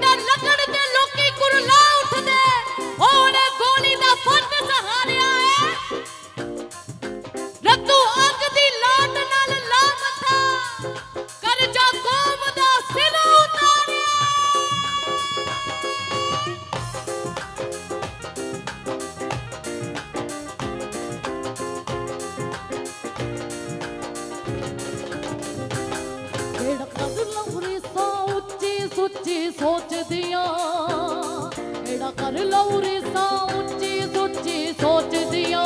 under, under. ਸੁੱਚੀ ਸੋਚਦੀਆਂ। ਕਿਹੜਾ ਕਰ ਲਵਰੀ ਸਾ ਉੱਚੀ ਸੁੱਚੀ ਸੋਚਦੀਆਂ।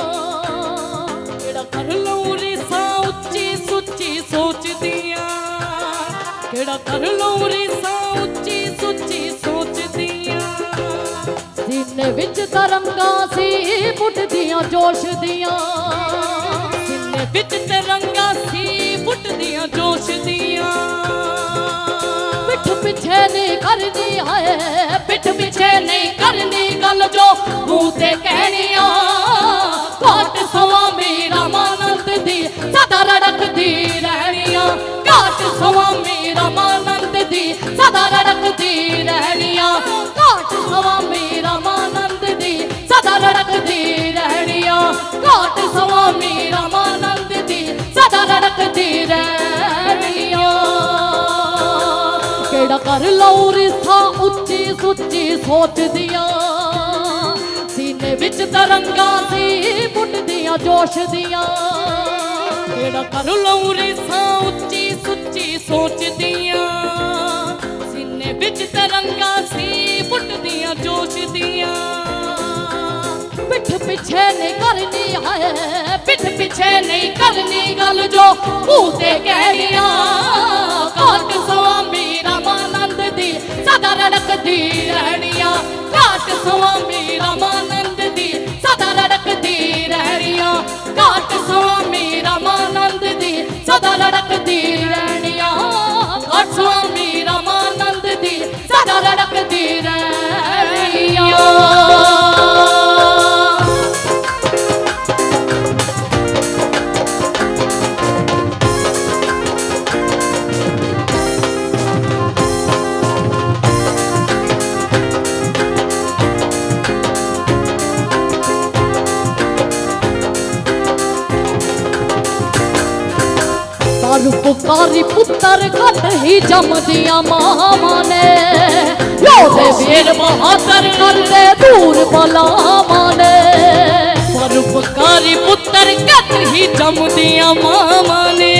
ਕਿਹੜਾ ਕਰ ਲਊ ਰੀਸਾਂ, ਉੱਚੀ ਸੁੱਚੀ ਸੋਚਦੀਆਂ। ਕਿਹੜਾ ਕਰ ਲਊ ਰੀਸਾਂ, ਉੱਚੀ ਸੁੱਚੀ ਸੋਚਦੀਆਂ। ਸੀਨੇ ਵਿੱਚ ਤਰੰਗਾਂ ਸੀ ਫੁੱਟਦੀਆਂ ਜੋਸ਼ ਦੀਆਂ ਸੀਨੇ ਵਿੱਚ ਤਿਰੰਗਾ ਸੀ ਪਿੱਛੇ ਨਹੀਂ ਕਰਦੀ ਹਾਏ, ਪਿੱਠ ਪਿੱਛੇ ਨਹੀਂ ਕਰਨੀ ਗੱਲ ਜੋ ਮੂੰਹ ਤੇ ਕਹਿਣੀਆਂ। ਘਾਟ ਸਵਾ ਰਾਮਾਨੰਦ ਦੀ, ਸਦਾ ਰੜਕਦੀ ਰਹਿਣੀਆਂ। ਘਾਟ ਸਵਾ ਰਾਮਾਨੰਦ ਦੀ, ਸਦਾ ਰੜਕਦੀ ਰਹਿਣੀਆਂ। ਘਾਟ ਸਵਾ ਰਾਮਾਨੰਦ ਦੀ, ਸਦਾ ਰੜਕਦੀ ਰਹਿਣੀਆਂ। ਘਾਟ ਸਵਾ ਰਾਮਾਨੰਦ ਦੀ, ਸਦਾ ਰੜਕਦੀ ਰਹਿਣੀ ਕਿਹੜਾ ਕਰ ਲਉ ਰਿਸਾ ਉੱਚੀ ਸੁੱਚੀ ਸੋਚਦੀਆਂ। ਸੀਨੇ ਵਿੱਚ ਤਰੰਗਾਂ ਸੀ ਬੁੱਟਦੀਆਂ ਜੋਸ਼ ਦੀਆਂ ਕਿਹੜਾ ਕਰ ਲਊ ਰੀਸਾਂ ਉੱਚੀ ਸੁੱਚੀ ਸੋਚਦੀਆਂ। ਸੀਨੇ ਵਿੱਚ ਤਿਰੰਗਾ ਸੀ ਬੁੱਟਦੀਆਂ ਜੋਸ਼ ਦੀਆਂ ਪਿੱਠ ਪਿੱਛੇ ਨਹੀਂ ਕਰਨੀ ਹੈ, ਪਿੱਠ ਪਿੱਛੇ ਨਹੀਂ ਕਰਨੀ ਗੱਲ ਜੋ ਮੂੰਹ ਤੇ ਕਹਿਣੀਆਂ। ਘਾਟ ਸੁਆਮੀ ਘਾਟ ਸੁਆਮੀ ਰਾਮਾਨੰਦ ਦੀ ਸਦਾ ਰੜਕਦੀ ਰਹਿਣੀਆਂ ਘਾਟ ਸੁਆਮੀ ਰਾਮਾਨੰਦ ਦੀ ਸਦਾ ਰੜਕਦੀ ਪਰਉਪਕਾਰੀ ਪੁੱਤਰ ਘਟ ਹੀ ਜੰਮਦੀਆਂ ਮਾਵਾਂ ਨੇ। ਲੋਦੇ ਵੀਰ ਬਹਾਦਰ ਕਰਦੇ ਦੂਰ ਬਲਾਵਾਂ ਨੇ। ਪਰਉਪਕਾਰੀ ਪੁੱਤਰ ਕਤ ਹੀ ਜੰਮਦੀਆਂ ਮਾਵਾਂ ਨੇ।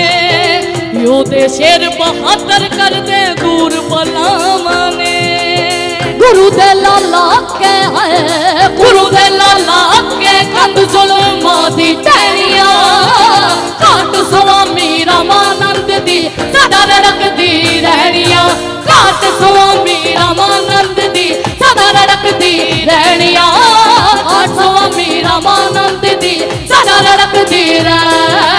ਯੋਧੇ ਸ਼ੇਰ ਬਹਾਦਰ ਕਰਦੇ ਦੂਰ ਬਲਾਵਾਂ ਨੇ। ਗੁਰੂ ਦੇ ਲਾਲਾ ਕੇ ਘਾਟ ਸੁਆਮੀ ਰਾਮਾਨੰਦ ਦੀ ਸਦਾ ਰੜਕਦੀ ਰਹਿਣੀਆਂ ਘਾਟ ਸੁਆਮੀ ਰਾਮਾਨੰਦ ਦੀ ਸਦਾ ਰੜਕਦੀ ਰਹਿਣੀਆਂ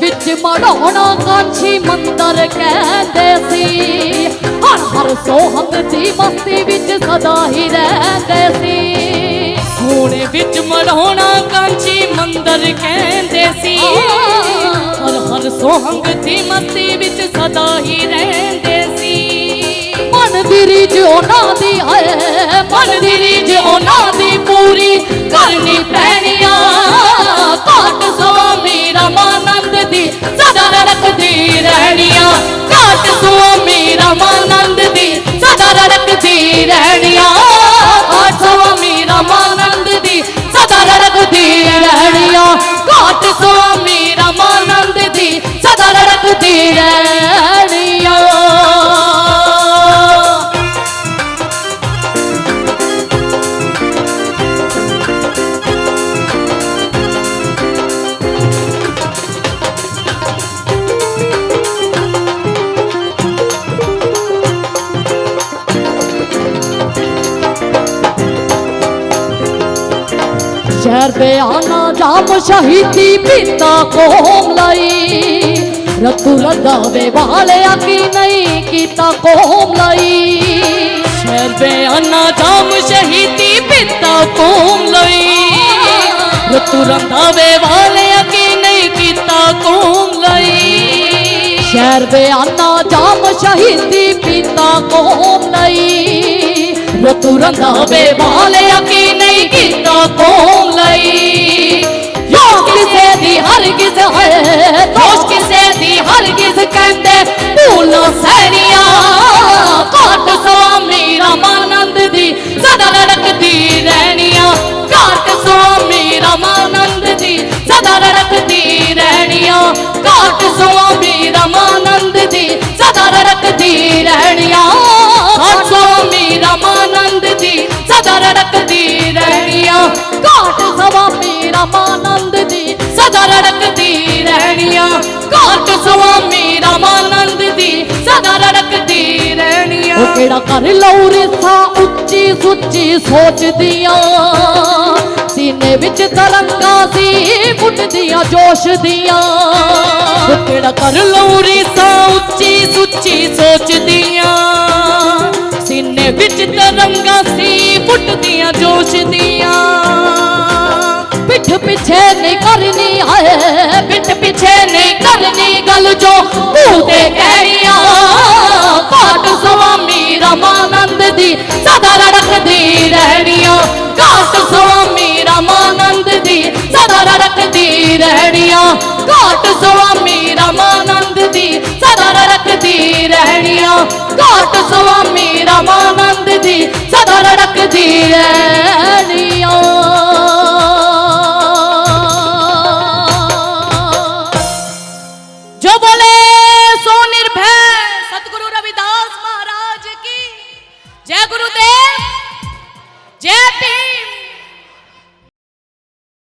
ਵਿੱਚ ਮੜਾਉਣਾ ਕਾਂਛੀ ਮੰਦਰ ਕਹਿੰਦੇ ਸੀ। ਹਰ ਹਰ ਸੋਹੰਗ ਦੀ ਮਸਤੀ ਵਿੱਚ ਸਦਾ ਹੀ ਰਹਿੰਦੇ ਸੀ। ਸੋਨੇ ਵਿੱਚ ਮੜਾਉਣਾ ਕਾਂਚੀ ਮੰਦਰ ਕਹਿੰਦੇ ਸੀ। ਹਰ ਹਰ ਸੋਹੰਗ ਦੀ ਮਸਤੀ ਵਿੱਚ ਸਦਾ ਹੀ ਰਹਿੰਦੇ ਸੀ। ਮਨ ਦੀ ਰੀਝ ਉਹਨਾਂ ਦੀ ਹੈ ਮਨ ਦੀ ਰੀਝ ਉਹਨਾਂ ਦੀ ਪੂਰੀ ਕਰਨੀ ਪੈਣੀ ਘਾਟ ਸ਼ਹਿਰ ਬਿਆਨਾ ਜਾਮ ਸ਼ਹੀਦੀ ਪੀਤਾ ਕੋਮ ਲਈ। ਰਤੂ ਰਦਾਵੇ ਵਾਲਿਆ ਕੀ ਨਹੀਂ ਕੀਤਾ ਕੋਮ ਲਈ। ਸ਼ਹਿਰ ਬਿਆਨਾ ਜਾਮ ਸ਼ਹੀਦੀ ਪਿਤਾ ਕੌਮ ਲਈ। ਰਤੂ ਰੰਧਾਵੇ ਵਾਲਿਆ ਕੀ ਨਹੀਂ ਕੀਤਾ ਕੌਮ ਲਈ। ਸ਼ਹਿਰ ਬਿਆਨਾ ਜਾਮ ਸ਼ਹੀਦੀ ਪੀਤਾ ਕੋਮ ਲਈ। ਰਤੂ ਰੰਦਾਵੇ ਵਾਲਿਆ ਕੀ ਨਹੀਂ ਕੀਤਾ ਕੋਮ ਲਈ? ਜੋ ਕਿਸੇ ਦੀ ਹਰਗਿਜ਼ ਹੈ, ਦੋਸ਼ ਕਿਸੇ ਦੀ ਹਰਗਿਜ਼ ਕਹਿੰਦੇ, ਭੂਲੋ ਸਹਿਰੀਆਂ, ਘਾਟ ਸੁਆਮੀ ਰਾਮਾਨੰਦ ਦੀ, ਸਦਾ ਰੜਕਦੀ ਰਹਿਣੀਆਂ। ਘਾਟ ਸੁਆਮੀ ਰਾਮਾਨੰਦ ਦੀ, ਸਦਾ ਰੜਕਦੀ ਰਹਿਣੀਆਂ। ਘਾਟ ਸੁਆਮੀ ਰਹਿਣੀਆਂ ਘਾਟ ਸੁਆਮੀ ਰਾਮਾਨੰਦ ਦੀ ਸਦਾ ਰੜਕਦੀ ਰਹਿਣੀਆਂ ਘਾਟ ਸੁਆਮੀ ਰਾਮਾਨੰਦ ਦੀ ਸਦਾ ਰੜਕਦੀ ਰਹਿਣੀਆਂ ਉਹ ਕਿਹੜਾ ਕਰ ਲਉ ਰਿਸਾ ਉੱਚੀ ਸੁੱਚੀ ਸੋਚਦੀਆਂ। ਸੀਨੇ ਵਿੱਚ ਤਰੰਗਾ ਸੀ ਫੁੱਟਦੀਆਂ ਜੋਸ਼ ਦੀਆਂ ਉਹ ਕਿਹੜਾ ਕਰ ਲਉ ਰੀਸਾਂ ਉੱਚੀ ਸੁੱਚੀ ਸੋਚਦੀਆਂ। ਵਿੱਚ ਤਰੰਗਾ ਸੀ ਫੁੱਟਦੀਆਂ ਜੋਸ਼ ਦੀਆਂ ਪਿੱਠ ਪਿੱਛੇ ਨਹੀਂ ਕਰਨੀ ਹੈ ਪਿੱਠ ਪਿੱਛੇ ਨਹੀਂ ਕਰਨੀ ਗੱਲ ਜੋ ਮੂੰਹ ਤੇ ਕਹਿਣੀਆਂ ਘਾਟ ਸੁਆਮੀ ਰਮਾਨੰਦ ਦੀ, ਸਦਾ ਰੜਕਦੀ ਰਹਿਣੀਆਂ। ਘਾਟ ਸੁਆਮੀ ਰਮਾਨੰਦ ਦੀ, ਸਦਾ ਰੜਕਦੀ ਰਹਿਣੀਆਂ। ਘਾਟ ਸੁਆਮੀ ਰਮਾਨੰਦ ਰੜਕਦੀ ਰਹਿਣੀਆਂ ਘਾਟ ਸੁਆਮੀ ਰਮਾਨੰਦ ਦੀ ਸਦਾ ਰੜਕਦੀ ਰਹਿਣੀਆਂ